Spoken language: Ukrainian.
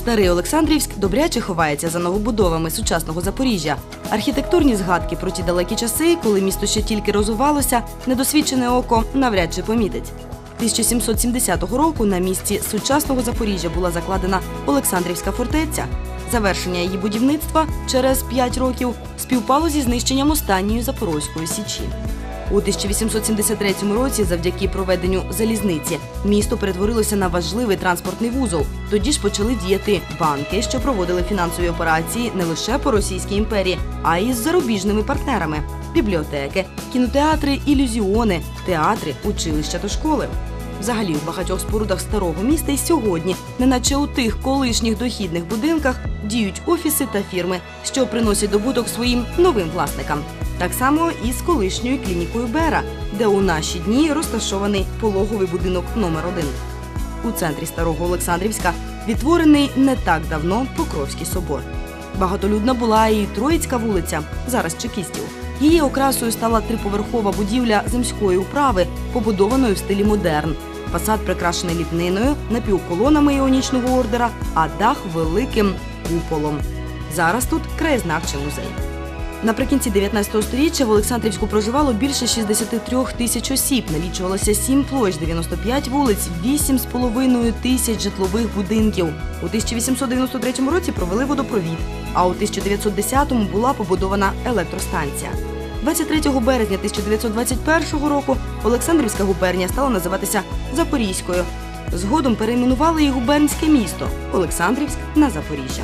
Старий Олександрівськ добряче ховається за новобудовами сучасного Запоріжжя. Архітектурні згадки про ті далекі часи, коли місто ще тільки розвивалося, недосвідчене око навряд чи помітить. 1770 року на місці сучасного Запоріжжя була закладена Олександрівська фортеця. Завершення її будівництва через 5 років співпало зі знищенням останньої Запорозької січі. У 1873 році, завдяки проведенню залізниці, місто перетворилося на важливий транспортний вузол. Тоді ж почали діяти банки, що проводили фінансові операції не лише по Російській імперії, а й з зарубіжними партнерами: бібліотеки, кінотеатри, ілюзіони, театри, училища та школи. Взагалі, у багатьох спорудах старого міста й сьогодні, неначе у тих колишніх дохідних будинках, діють офіси та фірми, що приносять добуток своїм новим власникам. Так само і з колишньою клінікою Бера, де у наші дні розташований пологовий будинок номер 1 У центрі старого Олександрівська відтворений не так давно Покровський собор. Багатолюдна була і Троїцька вулиця, зараз чекістів. Її окрасою стала триповерхова будівля земської управи, побудованої в стилі модерн. Фасад прикрашений ліпниною, напівколонами іонічного ордера, а дах великим куполом. Зараз тут краєзнавчий музей. Наприкінці 19 століття в Олександрівську проживало більше 63 тисяч осіб. Налічувалося 7 площ, 95 вулиць, 8,5 тисяч житлових будинків. У 1893 році провели водопровід, а у 1910-му була побудована електростанція. 23 березня 1921 року Олександрівська губернія стала називатися Запорізькою. Згодом перейменували її губернське місто Олександрівськ на Запоріжжя.